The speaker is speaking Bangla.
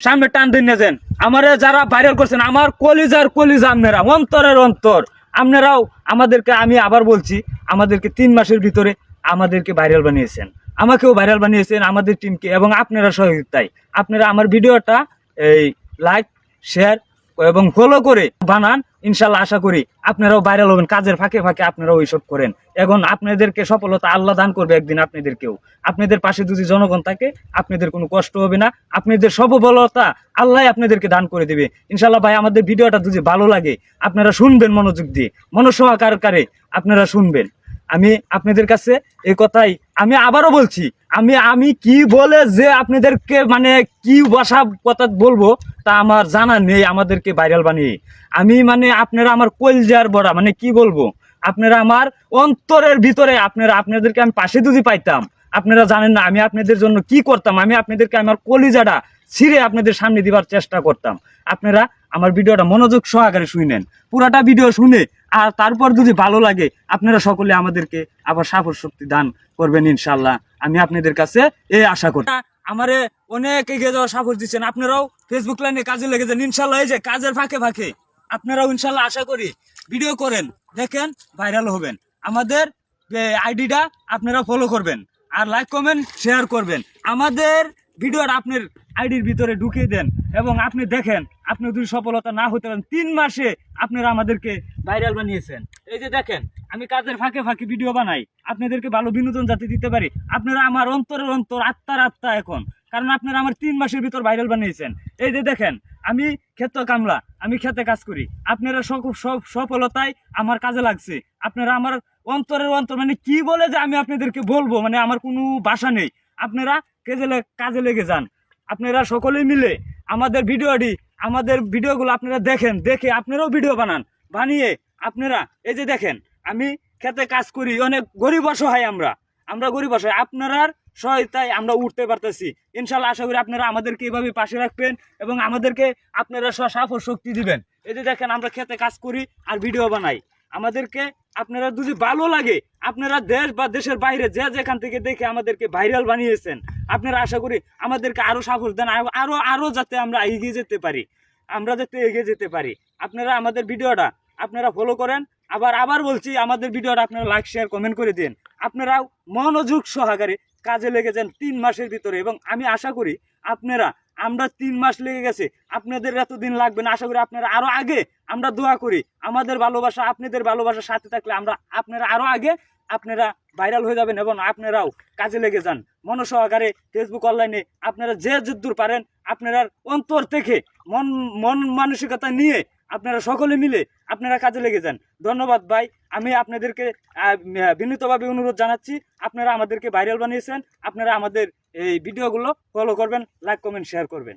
সামনে টান দিন নেছেন আমার যারা ভাইরাল করছেন, আমার কলিজার কলিজা আপনারা, অন্তরের অন্তর। আপনারাও আমাদেরকে, আমি আবার বলছি, আমাদেরকে তিন মাসের ভিতরে আমাদেরকে ভাইরাল বানিয়েছেন। আমাকেও ভাইরাল বানিয়েছেন আমাদের টিমকে এবং আপনারা সহযোগিতায়। আপনারা আমার ভিডিওটা এই লাইক শেয়ার এবং ফলো করে বানান, ইনশাল্লাহ আশা করি আপনারাও ভাইরাল হবেন, কাজের ফাঁকে ফাঁকে আপনারাও ওইসব করেন। এখন আপনাদেরকে সফলতা আল্লাহ দান করবে একদিন আপনাদেরকেও। আপনাদের পাশে যদি জনগণ থাকে, আপনাদের কোনো কষ্ট হবে না। আপনাদের সফলতা আল্লাহ আপনাদেরকে দান করে দেবে। ইনশাল্লাহ ভাই, আমাদের ভিডিওটা যদি ভালো লাগে, আপনারা শুনবেন মনোযোগ দিয়ে। মনসহকারে আপনারা শুনবেন। আমি আপনাদের কাছে এই কথাই, আমি আবারও বলছি, আমি আমি কি বলে যে আপনাদেরকে মানে কি ভাষা কথা বলব তা আমার জানা নেই, আমাদেরকে ভাইরাল বানিয়ে। আমি মানে আপনারা আমার কলজার বড়া মানে কি বলব? আপনারা আমার অন্তরের ভিতরে, আপনারা, আপনাদেরকে আমি পাশে যদি পাইতাম, আপনারা জানেন না, আমি আপনাদের জন্য কি করতাম? আমি আপনাদেরকে আমার কলিজাটা ছিঁড়ে আপনাদের সামনে দিবার চেষ্টা করতাম। আপনারা আমার ভিডিওটা মনোযোগ সহকারে শুনেন। পুরাটা ভিডিও শুনে আর তারপর যদি ভালো লাগে, আপনারা সকলে আমাদেরকে আবার সাহস শক্তি দান করবেন ইনশাল্লাহ আমি আপনাদের কাছে এই আশা করি। আমারে অনেক এগিয়ে যাওয়ার সাহস দিচ্ছেন। আপনারাও ফেসবুক লাইনে কাজে লেগে যান। ইনশাল্লাহ এই যে কাজের ফাঁকে ফাঁকে, আপনারাও ইনশাল্লাহ আশা করি ভিডিও করেন। দেখেন ভাইরাল হবেন। আমাদের আইডিটা আপনারা ফলো করবেন। আর লাইক কমেন্ট শেয়ার করবেন। আমাদের ভিডিওটা আপনার আইডির ভিতরে ঢুকিয়ে দেন এবং আপনি দেখেন, আপনি যদি সফলতা না হতে পারেন, তিন মাসে আপনারা আমাদেরকে ভাইরাল বানিয়েছেন। এই যে দেখেন, আমি কাজের ফাঁকে ফাঁকে ভিডিও বানাই, আপনাদেরকে ভালো বিনোদন যাতে দিতে পারি। আপনারা আমার অন্তরের অন্তর আত্মার আত্মা এখন, কারণ আপনারা আমার তিন মাসের ভিতর ভাইরাল বানিয়েছেন। এই যে দেখেন, আমি ক্ষেত কামলা, আমি খেতে কাজ করি। আপনারা সব সফলতায় আমার কাজে লাগছে। আপনারা আমার অন্তরের অন্তর মানে কি বলে যে আমি আপনাদেরকে বলব? মানে আমার কোনো ভাষা নেই। আপনারা কাজে কাজে লেগে যান। আপনারা সকলেই মিলে আমাদের ভিডিওটি, আমাদের ভিডিওগুলো আপনারা দেখেন, দেখে আপনারাও ভিডিও বানান। বানিয়ে আপনারা, এই যে দেখেন, আমি খেতে কাজ করি, অনেক গরিব অসহায় আমরা। আমরা গরিব অসহায়, আপনার সহায়তায় আমরা উঠতে পারতেছি। ইনশাল্লাহ আশা করি আপনারা আমাদেরকে এভাবে পাশে রাখবেন এবং আমাদেরকে আপনারা সাহস শক্তি দিবেন। এই যে দেখেন, আমরা খেতে কাজ করি আর ভিডিও বানাই। আমাদেরকে আপনারা যদি ভালো লাগে, আপনারা দেশ বা দেশের বাইরে যে যেখান থেকে দেখে আমাদেরকে ভাইরাল বানিয়েছেন আপনারা আশা করি আমাদেরকে আরও সাহস দেন আরও আরও আরও যাতে আমরা এগিয়ে যেতে পারি। আমরা যাতে এগিয়ে যেতে পারি। আপনারা আমাদের ভিডিওটা আপনারা ফলো করেন। আবার আবার বলছি, আমাদের ভিডিওটা আপনারা লাইক শেয়ার কমেন্ট করে দিন। আপনারাও মনোযোগ সহকারে কাজে লেগে যান তিন মাসের ভিতরে। এবং আমি আশা করি আপনারা আমরা তিন মাস লেগে গেছে। আপনাদের এতদিন লাগবে না। আশা করি আপনারা আরও আগে আমরা দোয়া করি। আমাদের ভালোবাসা, আপনাদের ভালোবাসার সাথে থাকলে আমরা আপনারা আরও আগে আপনারা ভাইরাল হয়ে যাবেন এবং আপনারাও কাজে লেগে যান। মনসহকারে ফেসবুক অনলাইনে আপনারা যে যুদ্ধ পারেন আপনারা অন্তর থেকে মন মন মানসিকতা নিয়ে আপনারা সকলে মিলে আপনারা কাজে লেগে যান। ধন্যবাদ ভাই। আমি আপনাদেরকে বিনীতভাবে অনুরোধ জানাচ্ছি, আপনারা আমাদেরকে ভাইরাল বানিয়েছেন। আপনারা আমাদের এই ভিডিওগুলো ফলো করবেন লাইক কমেন্ট শেয়ার করবেন।